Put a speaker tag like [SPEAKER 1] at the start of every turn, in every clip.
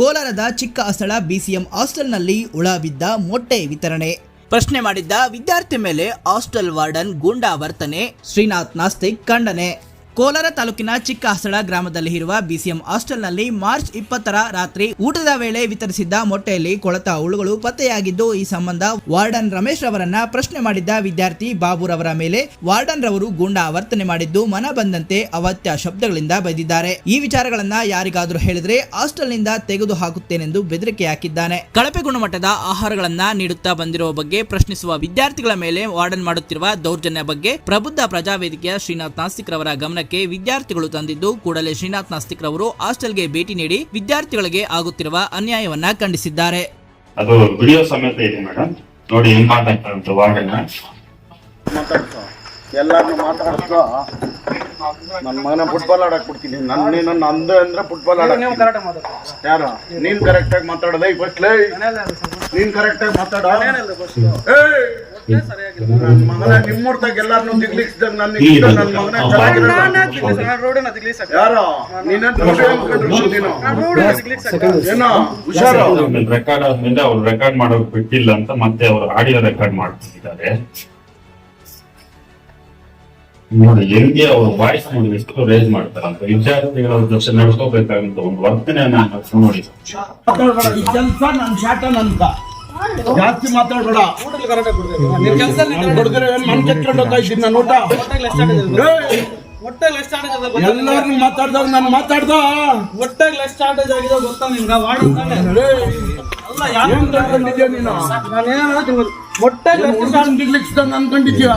[SPEAKER 1] ಕೋಲಾರದ ಚಿಕ್ಕ ಅಸ್ಥಳ ಬಿಸಿಎಂ ಹಾಸ್ಟೆಲ್ನಲ್ಲಿ ಉಳ ಬಿದ್ದ ಮೊಟ್ಟೆ ವಿತರಣೆ. ಪ್ರಶ್ನೆ ಮಾಡಿದ್ದ ವಿದ್ಯಾರ್ಥಿ ಮೇಲೆ ಹಾಸ್ಟೆಲ್ ವಾರ್ಡನ್ ಗೂಂಡಾ ವರ್ತನೆ, ಶ್ರೀನಾಥ್ ನಾಸ್ತಿಕ್ ಖಂಡನೆ. ಕೋಲಾರ ತಾಲೂಕಿನ ಚಿಕ್ಕ ಹಸಳ ಗ್ರಾಮದಲ್ಲಿ ಇರುವ ಬಿಸಿಎಂ ಹಾಸ್ಟೆಲ್ನಲ್ಲಿ ಮಾರ್ಚ್ ಇಪ್ಪತ್ತರ ರಾತ್ರಿ ಊಟದ ವೇಳೆ ವಿತರಿಸಿದ್ದ ಮೊಟ್ಟೆಯಲ್ಲಿ ಕೊಳತ ಹುಳುಗಳು ಪತ್ತೆಯಾಗಿದ್ದು, ಈ ಸಂಬಂಧ ವಾರ್ಡನ್ ರಮೇಶ್ ರವರನ್ನ ಪ್ರಶ್ನೆ ಮಾಡಿದ್ದ ವಿದ್ಯಾರ್ಥಿ ಬಾಬುರವರ ಮೇಲೆ ವಾರ್ಡನ್ ರವರು ಗೂಂಡಾ ವರ್ತನೆ ಮಾಡಿದ್ದು, ಮನ ಬಂದಂತೆ ಅವತ್ಯ ಶಬ್ದಗಳಿಂದ ಬೈದಿದ್ದಾರೆ. ಈ ವಿಚಾರಗಳನ್ನ ಯಾರಿಗಾದರೂ ಹೇಳಿದ್ರೆ ಹಾಸ್ಟೆಲ್ನಿಂದ ತೆಗೆದು ಹಾಕುತ್ತೇನೆಂದು ಬೆದರಿಕೆ ಹಾಕಿದ್ದಾನೆ. ಕಳಪೆ ಗುಣಮಟ್ಟದ ಆಹಾರಗಳನ್ನ ನೀಡುತ್ತಾ ಬಂದಿರುವ ಬಗ್ಗೆ ಪ್ರಶ್ನಿಸುವ ವಿದ್ಯಾರ್ಥಿಗಳ ಮೇಲೆ ವಾರ್ಡನ್ ಮಾಡುತ್ತಿರುವ ದೌರ್ಜನ್ಯ ಬಗ್ಗೆ ಪ್ರಬುದ್ಧ ಪ್ರಜಾವೇದಿಕೆಯ ಶ್ರೀನಾಥ್ ನಾಸ್ತಿಕ್ ರವರ ಗಮನಕ್ಕೆ ವಿದ್ಯಾರ್ಥಿಗಳು ತಂದಿದ್ದು ಕೂಡಲೇ ಶ್ರೀನಾಥ್ ನಾಸ್ತಿಕ್ ರವರು ಹಾಸ್ಟೆಲ್ಗೆ ಭೇಟಿ ನೀಡಿ ವಿದ್ಯಾರ್ಥಿಗಳಿಗೆ ಆಗುತ್ತಿರುವ ಅನ್ಯಾಯವನ್ನ ಖಂಡಿಸಿದ್ದಾರೆ.
[SPEAKER 2] ಅದು ವಿಡಿಯೋ ಸಮೇತ ಇದೆ ಮೇಡಮ್ ನೋಡಿ ಹೆಂಗ್ ಮಾತಾಡ್ತಾರಂತ ವಾರ್ಡನ್ನ
[SPEAKER 3] ಮಾತಾಡ್ಸೋ ಎಲ್ಲಾರ್ನು ಮಾತಾಡ್ಸೋ ನನ್ನ ಮಗನ ಫುಟ್ಬಾಲ್ ಆಡಕ್ ಬಿಡ್ತೀನಿ. ನನ್ನ ನೀನ್ ನಂದು ಅಂದ್ರೆ ಫುಟ್ಬಾಲ್ ಆಡಕ್ ಯಾರು? ನೀನ್ ಕರೆಕ್ಟ್ ಆಗಿ ಮಾತಾಡೋದೇ ಈ ಫಸ್ಟ್ಲೇ ನೀನ್ ಕರೆಕ್ಟ್ ಆಗಿ ಮಾತಾಡ ಮಗನ ನಿಮ್ಮೂರ್ತಾಗ ಎಲ್ಲಾರ್ನು ದಿಗ್ಲಿಕ್ಸ್ದಂಗ ನನ್ನ
[SPEAKER 2] ಈಗ
[SPEAKER 3] ನನ್ನ ಮಗನ ಚೆನ್ನಾಗಿರೋದು ಯಾರು? ನೀನಂತ ನೀನು ಏನೋ? ಹುಷಾರು.
[SPEAKER 2] ರೆಕಾರ್ಡ್ ಆದ್ಮೇಲೆ ಅವ್ರು ರೆಕಾರ್ಡ್ ಮಾಡೋಕ್ ಬಿಟ್ಟಿಲ್ಲ ಅಂತ ಮತ್ತೆ ಅವ್ರು ಆಡಿಯೋ ರೆಕಾರ್ಡ್ ಮಾಡ್ತಿದ್ದಾರೆ. ನೋಡಿ ಹೆಂಗೆ ಅವ್ರ ವಾಯ್ಸ್ ನೋಡಿ ಎಷ್ಟು ರೇಸ್ ಮಾಡ್ತಾರಂತ ವಿದ್ಯಾರ್ಥಿಗಳ ಜೊತೆ ನಡ್ಕೋಬೇಕಾದಂತ ಒಂದು ವರ್ತನೆ ನೋಡಿ.
[SPEAKER 3] ಕೆಲಸ ನನ್ ಶಾಟ ಜಾಸ್ತಿ ಮಾತಾಡ್ಬೇಡ. ಹುಡುಗರು ಏನ್ ಮನ್ ಕೆತ್ಕೊಂಡು ಹೋಗ್ತಾ ಇದ್ದೀನಿ ನಾನು ಊಟ ಏಯ್! ಎಲ್ಲಾರ್ನು ಮಾತಾಡ್ದಾಗ ನಾನು ಮಾತಾಡ್ದ? ಏನ್ ಅನ್ಕೊಂಡಿದ್ಯಾ ನೀನು? ಸರ್. ಅನ್ಕೊಂಡಿದ್ಯಾ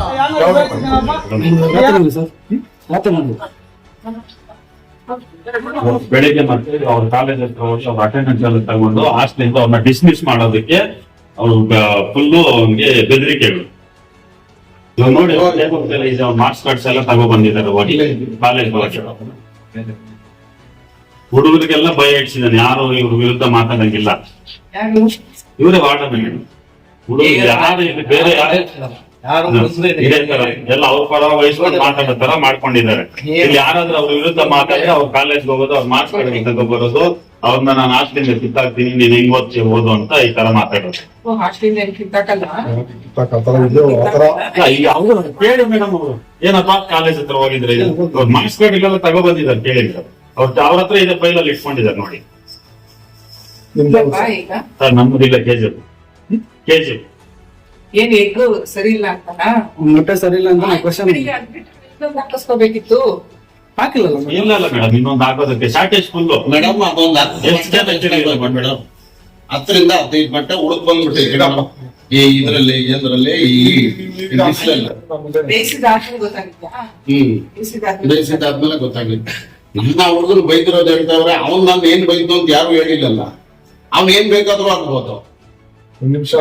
[SPEAKER 2] ಬೆಳಿಗ್ಗೆ ಮತ್ತೆ ಅವ್ರ ಕಾಲೇಜ್ ಹತ್ರ ಹೋಗಿ ಅವ್ರ ಅಟೆಂಡೆನ್ಸ್ ಎಲ್ಲ ತಗೊಂಡು ಹಾಸ್ಟೆಲಿಂದ ಅವ್ರನ್ನ ಡಿಸ್ಮಿಸ್ ಮಾಡೋದಕ್ಕೆ ಅವ್ರು ಫುಲ್ಲು ಅವ್ನಿಗೆ ಬೆದರಿಕೆಗಳು. ಇವಾಗ ನೋಡಿ ಮಾರ್ಕ್ಸ್ ಕಾರ್ಡ್ಸ್ ಎಲ್ಲ ತಗೋ ಬಂದಿದ್ದಾರೆ ಹೋಗಿ ಕಾಲೇಜ್ ಹುಡುಗರಿಗೆಲ್ಲ ಭಯ ಇಡ್ಸಿದಾನೆ ಯಾರು ಇವ್ರ ವಿರುದ್ಧ ಮಾತಾಡಂಗಿಲ್ಲ. ಇವರೇ ವಾರ್ಡನ್ ಹುಡುಗರು ಯಾರು ಬೇರೆ ಯಾರು? ಇದೇ ತರ ಎಲ್ಲ ಅವ್ರ ಪರ ವಹಿಸ್ಕೊಂಡು ಮಾತಾಡೋ ತರ ಮಾಡ್ಕೊಂಡಿದ್ದಾರೆ. ಇಲ್ಲಿ ಯಾರಾದ್ರೂ ಅವ್ರ ವಿರುದ್ಧ ಮಾತಾಡಿ ಅವ್ರ ಕಾಲೇಜ್ ಹೋಗೋದು ಅವ್ರ ಮಾರ್ಕ್ಸ್ ಕಾರ್ಡ್ ತಗೋ ಬರೋದು ಅವ್ರನ್ನ ನಾನು ಹಾಸ್ಟೆಲ್ ಕಿತ್ತಾಕ್ತೀನಿ ನೀನ್ ಹೆಂಗ್ ಓದ್ತಿ ಓದು ಅಂತ ಈ ತರ ಮಾತಾಡೋದು. ಈಗ ಅವ್ರು ಕೇಳಿ ಮೇಡಮ್ ಅವರು. ಏನಪ್ಪಾ ಕಾಲೇಜ್ ಹತ್ರ ಹೋಗಿದ್ರೆ? ಅವ್ರ ಮಾರ್ಕ್ಸ್ ಕಾರ್ಡ್ ಇಲ್ಲೆಲ್ಲ ತಗೋ ಬಂದಿದ್ದಾರೆ ಕೇಳಿದ್ರು. ಅವ್ರ ಅವ್ರ ಹತ್ರ ಇದೆ ಫೈಲಲ್ಲಿ ಇಟ್ಕೊಂಡಿದ್ದಾರೆ ನೋಡಿ. ಸರ್ ನಮ್ಮದಿಲ್ಲ ಕೆಜಿ ಕೆಜಿ
[SPEAKER 4] ಏನ್ ಎಗ್ಗು ಸರಿ ಇಲ್ಲ ಅಂತನಾ?
[SPEAKER 5] ಮೊಟ್ಟೆ ಸರಿ ಇಲ್ಲ ಅಂತ ಕ್ವಶನ್
[SPEAKER 4] ಹಾಕಿಸ್ಕೋಬೇಕಿತ್ತು.
[SPEAKER 5] ಹಾಕಿಲ್ಲ
[SPEAKER 2] ಇಲ್ಲ ಇಲ್ಲ ಮೇಡಮ್ ಇನ್ನೊಂದು ಹಾಕೋದಕ್ಕೆ ಶಾರ್ಟೇಜ್ ಫುಲ್
[SPEAKER 6] ಮೇಡಮ್ ಅದೊಂದು
[SPEAKER 2] ಎಷ್ಟು ಜನ ಹೆಚ್ಚಿಗೆ
[SPEAKER 6] ಮೇಡಮ್ ಹತ್ತರಿಂದ ಹದಿನೈದು ಮಟ್ಟ ಉಳಕ್ ಬಂದ್ಬಿಟ್ಟಿದೆ ಈ ಇದ್ರಲ್ಲಿ ಏನ್ರಲ್ಲಿ ಈ ಬಿಸಿಲಲ್ಲ ಹ್ಮ್.
[SPEAKER 4] ಬೇಯಿಸಿದ
[SPEAKER 6] ಬೇಯಿಸಿದಾದ್ಮೇಲೆ ಗೊತ್ತಾಗ್ಲಿಲ್ಲ ನನ್ನ ಹುಡುಗರು ಬೈದಿರೋದು ಹೇಳ್ತಾವ್ರೆ. ಅವ್ನ್ ನಾನು ಏನ್ ಬೈದು ಅಂತ ಯಾರು ಹೇಳಿಲ್ಲಲ್ಲ. ಅವ್ನ್ ಏನ್ ಬೇಕಾದ್ರೂ ಆಗ್ಬೋದು.
[SPEAKER 7] ಒಂದ್ ನಿಮಿಷ.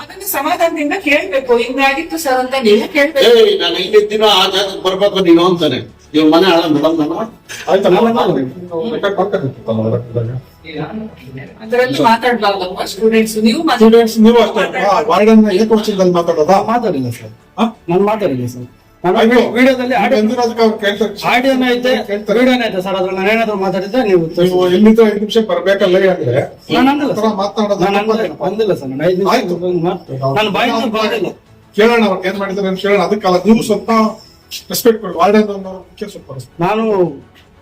[SPEAKER 4] ಅದನ್ನ ಸಮಾಧಾನದಿಂದ ಕೇಳ್ಬೇಕು. ಹಿಂಗಾಗಿತ್ತು ಸರ್ ಅಂತ ನೀವೇ ಕೇಳ್ಬೇಕು.
[SPEAKER 6] ಏಯ್ ನಾನು ದಿನ ಆ ಜಾಗಕ್ಕೆ ಬರ್ಬೇಕು ನೀನು ಅಂತಾನೆ. ಇವ್ ಮನೆ ಹಾಳ ಮೇಡಮ್ ನಾನು.
[SPEAKER 4] ಅದರಲ್ಲಿ ಮಾತಾಡ್ಬಾರ್ದಪ್ಪ ಸ್ಟೂಡೆಂಟ್ಸ್ ನೀವು
[SPEAKER 7] ಸ್ಟೂಡೆಂಟ್ಸ್ ನೀವು ಅಷ್ಟೇ. ವಾರ್ಡನ್ ಮಾತಾಡೋದಾ?
[SPEAKER 5] ಮಾತಾಡಿಲ್ಲ ಸರ್ ನಾನು ಮಾತಾಡಿಲ್ಲ ಸರ್. ವಿಡಿಯೋದಲ್ಲಿ. ಆಡಿಯೋನ ಐತೆ. ವಿಡಿಯೋನ ಐತೆ ಸರ್ ನಾನು ಏನಾದ್ರು ಮಾತಾಡಿದ್ರೆ ನೀವು
[SPEAKER 7] ನೀವು ಇಲ್ಲಿಂದ ಐದು ನಿಮಿಷ ಬರ್ಬೇಕಲ್ಲ ಅಂದ್ರೆ
[SPEAKER 5] ನಾನು
[SPEAKER 7] ಮಾತಾಡೋದು
[SPEAKER 5] ನಾನು ಬಂದಿಲ್ಲ ಸರ್ ನಾನು ಐದು
[SPEAKER 7] ಆಯ್ತು.
[SPEAKER 5] ನಿಮಿಷ ನಾನು ಬಾಯಿ ಬಂದಿಲ್ಲ
[SPEAKER 7] ಕೇಳೋಣ ಅವ್ರು ಏನ್ ಮಾಡಿದ್ದಾರೆ ಅಂತ ಕೇಳೋಣ. ಅದಕ್ಕಲ್ಲ ನೀವು ಸ್ವಲ್ಪ ರೆಸ್ಪೆಕ್ಟ್ ಕೊಡಿ. ವಾರ್ಡನ್ ಅವ್ರಿಗೆ ಸ್ವಲ್ಪ respect.
[SPEAKER 5] ನಾನು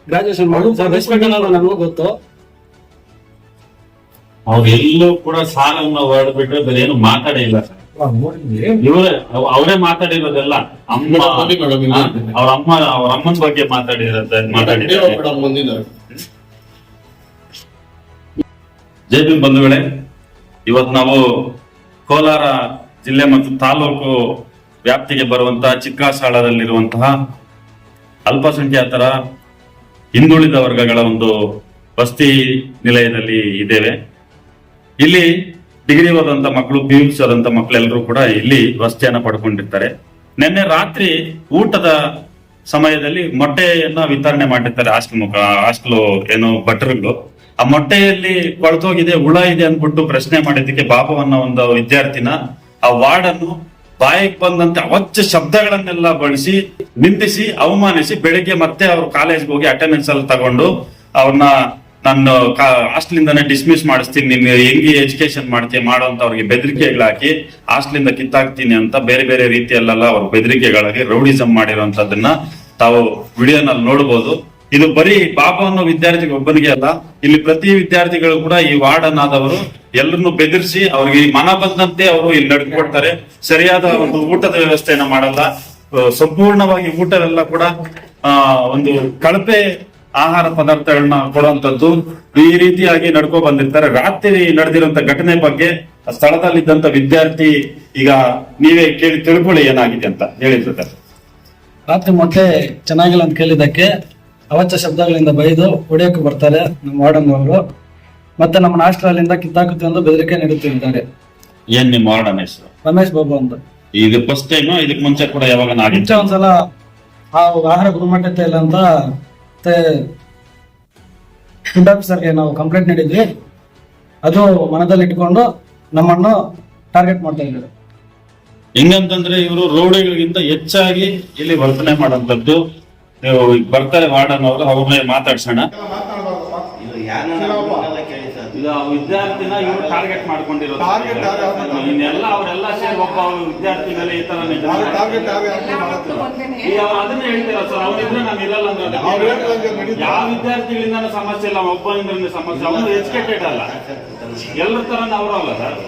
[SPEAKER 5] ಗ್ರಾಜುಯೇಷನ್ ಮಾಡಿ ಸರ್ ರೆಸ್ಪೆಕ್ಟ್ ಅನ್ನೋದು ನನಗೂ ಗೊತ್ತು.
[SPEAKER 2] ಅವ್ರು ಎಲ್ಲೂ ಕೂಡ ಸಾಲನ್ನ ಹೊರಡ್ಬಿಟ್ಟು ಬಿಟ್ಟು ಬೇರೆ ಏನು ಮಾತಾಡೇ ಇಲ್ಲ ಸರ್. ಇವರೇ ಅವರೇ ಮಾತಾಡಿರೋದೆಲ್ಲ ಅಮ್ಮ ಅವ್ರ ಅಮ್ಮ ಅವ್ರ ಅಮ್ಮನ ಬಗ್ಗೆ ಮಾತಾಡಿರೋದ ಮಾತಾಡಿದ್ದಾರೆ. ಬಂಧುಗಳೇ ಇವತ್ತು ನಾವು ಕೋಲಾರ ಜಿಲ್ಲೆ ಮತ್ತು ತಾಲೂಕು ವ್ಯಾಪ್ತಿಗೆ ಬರುವಂತಹ ಚಿಕ್ಕಸಾಳದಲ್ಲಿರುವಂತಹ ಅಲ್ಪಸಂಖ್ಯಾತರ ಹಿಂದುಳಿದ ವರ್ಗಗಳ ಒಂದು ವಸತಿ ನಿಲಯದಲ್ಲಿ ಇದ್ದೇವೆ. ಇಲ್ಲಿ ಡಿಗ್ರಿ ಓದಂತ ಮಕ್ಕಳು ಪಿ ಯು ಸಿ ಮಕ್ಕಳೆಲ್ಲರೂ ಕೂಡ ಇಲ್ಲಿ ವಸತಿಯನ್ನ ಪಡ್ಕೊಂಡಿರ್ತಾರೆ. ನಿನ್ನೆ ರಾತ್ರಿ ಊಟದ ಸಮಯದಲ್ಲಿ ಮೊಟ್ಟೆಯನ್ನ ವಿತರಣೆ ಮಾಡಿರ್ತಾರೆ ಹಾಸ್ಟೆಲ್ ಮುಖ, ಹಾಸ್ಟೆಲ್ ಏನು ಭಟ್ರುಗಳು. ಆ ಮೊಟ್ಟೆಯಲ್ಲಿ ಕೊಳತೋಗಿದೆ, ಹುಳ ಇದೆ ಅಂದ್ಬಿಟ್ಟು ಪ್ರಶ್ನೆ ಮಾಡಿದ್ದಕ್ಕೆ ಪಾಪವನ್ನ ಒಂದು ವಿದ್ಯಾರ್ಥಿನ ಆ ವಾರ್ಡನ್ನು ಬಾಯಿಗೆ ಬಂದಂತೆ ಅವಚ್ಚ ಶಬ್ದಗಳನ್ನೆಲ್ಲ ಬಳಸಿ, ನಿಂದಿಸಿ, ಅವಮಾನಿಸಿ ಬೆಳಿಗ್ಗೆ ಮತ್ತೆ ಅವರು ಕಾಲೇಜ್ಗೆ ಹೋಗಿ ಅಟೆಂಡೆನ್ಸ್ ಅಲ್ಲಿ ತಗೊಂಡು ಅವ್ರನ್ನ ನಾನು ಹಾಸ್ಟ್ಲಿಂದಾನೆ ಡಿಸ್ಮಿಸ್ ಮಾಡಿಸ್ತೀನಿ, ನಿಮ್ಗೆ ಹೆಂಗೆ ಎಜುಕೇಶನ್ ಮಾಡ್ತೀಯ ಮಾಡುವಂತ ಅವ್ರಿಗೆ ಬೆದರಿಕೆಗಳು ಹಾಕಿ ಹಾಸ್ಟ್ಲಿಂದ ಕಿತ್ತಾಕ್ತೀನಿ ಅಂತ ಬೇರೆ ಬೇರೆ ರೀತಿಯಲ್ಲೆಲ್ಲ ಅವ್ರ ಬೆದರಿಕೆಗಳಾಗಿ ರೌಡಿಸಂ ಮಾಡಿರುವಂತದನ್ನ ತಾವು ವಿಡಿಯೋನಲ್ಲಿ ನೋಡಬಹುದು ಇದು ಬರೀ ಪಾಪ ಅನ್ನೋ ವಿದ್ಯಾರ್ಥಿಗೆ ಒಬ್ಬನಿಗೆ ಅಲ್ಲ, ಇಲ್ಲಿ ಪ್ರತಿ ವಿದ್ಯಾರ್ಥಿಗಳು ಕೂಡ ಈ ವಾರ್ಡನ್ ಆದವರು ಎಲ್ಲರನ್ನು ಬೆದರಿಸಿ ಅವ್ರಿಗೆ ಮನ ಬಂದಂತೆ ಅವರು ಇಲ್ಲಿ ನಡ್ಕೊಡ್ತಾರೆ ಸರಿಯಾದ ಒಂದು ಊಟದ ವ್ಯವಸ್ಥೆಯನ್ನ ಮಾಡಲ್ಲ. ಸಂಪೂರ್ಣವಾಗಿ ಊಟವೆಲ್ಲ ಕೂಡ ಒಂದು ಕಳಪೆ ಆಹಾರ ಪದಾರ್ಥಗಳನ್ನ ಕೊಡುವಂತದ್ದು ಈ ರೀತಿಯಾಗಿ ನಡ್ಕೊ ಬಂದಿರ್ತಾರೆ. ರಾತ್ರಿ ನಡೆದಿರುವಂತ ಘಟನೆ ಬಗ್ಗೆ ಸ್ಥಳದಲ್ಲಿದ್ದಂತ ವಿದ್ಯಾರ್ಥಿ ಈಗ ನೀವೇ ಕೇಳಿ ತಿಳ್ಕೊಳ್ಳಿ ಏನಾಗಿದೆ ಅಂತ ಹೇಳಿದ್ರು
[SPEAKER 5] ರಾತ್ರಿ ಮೊಟ್ಟೆ ಚೆನ್ನಾಗಿಲ್ಲ ಅಂತ ಕೇಳಿದ್ದಕ್ಕೆ ಅವಚ ಶಬ್ದಗಳಿಂದ ಬೈದು ಹೊಡೆಯಕ್ಕೆ ಬರ್ತಾರೆ ನಮ್ಮ ವಾರ್ಡನ್ ಅವರು. ಮತ್ತೆ ನಮ್ಮ ಹಾಸ್ಟೆಲಿಂದ ಕಿತ್ತಾಕುತ್ತೆ ಎಂದು ಬೆದರಿಕೆ ನೀಡುತ್ತಿದ್ದಾರೆ.
[SPEAKER 2] ಏನ್ ನಿಮ್ಮ ವಾರ್ಡನ್ ಹೆಸರು?
[SPEAKER 5] ರಮೇಶ್ ಬಾಬು ಅಂತ.
[SPEAKER 2] ಇದು ಫಸ್ಟ್ ಟೈಮ್ ಇದಕ್ಕೆ ಮುಂಚೆ ಕೂಡ ಯಾವಾಗ
[SPEAKER 5] ಮುಂಚೆ ಒಂದ್ಸಲ ಆ ಆಹಾರ ಗುಣಮಟ್ಟತೆ ಇಲ್ಲ ಅಂತ ಮತ್ತೆ ಫುಡ್ ಆಫೀಸರ್ಗೆ ನಾವು ಕಂಪ್ಲೇಂಟ್ ನೀಡಿದ್ವಿ ಅದು ಮನದಲ್ಲಿ ಇಟ್ಕೊಂಡು ನಮ್ಮನ್ನು ಟಾರ್ಗೆಟ್ ಮಾಡ್ತಾ ಇದ್ದಾರೆ.
[SPEAKER 2] ಹೆಂಗಂತಂದ್ರೆ ಇವರು ರೋಡಿಗಳಿಗಿಂತ ಹೆಚ್ಚಾಗಿ ಇಲ್ಲಿ ವರ್ತನೆ ಮಾಡುವಂಥದ್ದು. ನೀವು ಈಗ ಬರ್ತಾರೆ ವಾರ್ಡನ್ ಅವರು ಮೇಲೆ ಮಾತಾಡ್ಸೋಣ. ವಿದ್ಯಾರ್ಥಿನ ಇವರು ಟಾರ್ಗೆಟ್ ಮಾಡ್ಕೊಂಡಿರೋದು. ಇನ್ನೆಲ್ಲ ಅವರೆಲ್ಲ ಸೇರಿ ಒಬ್ಬ ವಿದ್ಯಾರ್ಥಿ ಮೇಲೆ ಈ ತರ ಈಗ ಅವ್ರು ಅದನ್ನ ಹೇಳ್ತೀರ ಸರ್ ಅವನಿದ್ರೆ ನಾನು ಇರಲ್ಲ ಅಂದ್ರೆ ಯಾವ ವಿದ್ಯಾರ್ಥಿಗಳಿಂದ ಸಮಸ್ಯೆ ಇಲ್ಲ ಒಬ್ಬನಿಂದ ಸಮಸ್ಯೆ ಅವನು ಎಜುಕೇಟೆಡ್ ಅಲ್ಲ. ಎಲ್ಲರ ತರ ಅವರು ಅಲ್ಲ ಸರ್.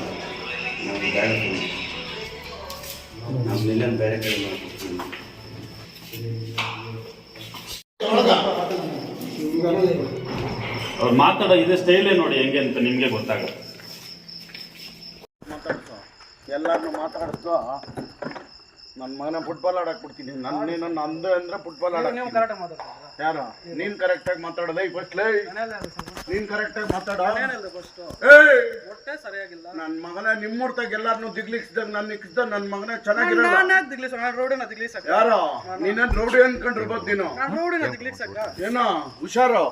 [SPEAKER 2] ಅವ್ರು ಮಾತಾಡೋ ಇದೆ ಸ್ಟೈಲೇ ನೋಡಿ ಹೆಂಗೆ ಅಂತ ನಿಮ್ಗೆ ಗೊತ್ತಾಗುತ್ತೆ.
[SPEAKER 3] ಮಾತಾಡ್ಸೋ. ಎಲ್ಲಾರನ್ನು ನನ್ನ ಮಗನ ಫುಟ್ಬಾಲ್ ಆಡಕ್ ಬಿಡ್ತೀನಿ. ನನ್ನ ನನ್ನ ನಂದು ಅಂದ್ರೆ ಫುಟ್ಬಾಲ್ ಆಡಕ್ ಯಾರು? ನೀನ್ ಕರೆಕ್ಟ್ ಆಗಿ ಮಾತಾಡೋದೇ ಫಸ್ಟ್ ಲೈ. ನೀನ್ ಕರೆಕ್ಟ್ ಆಗಿ ಮಾತಾಡ. ನನ್ನ ಮಗನ ನಿಮ್ಮೂರ್ತಾಗ ಎಲ್ಲಾರನು ದಿಗ್ಲಿಕ್ಸ್ದಾಗ ನನ್ನ ಇಕ್ಸ್ದ ನನ್ನ ಮಗನ ಚೆನ್ನಾಗಿರಲ್ಲ ಯಾರ? ನೀನ ರೌಡಿ ಅನ್ಕೊಂಡಿರ್ಬೋದು ನೀನು ಏನೋ? ಹುಷಾರು?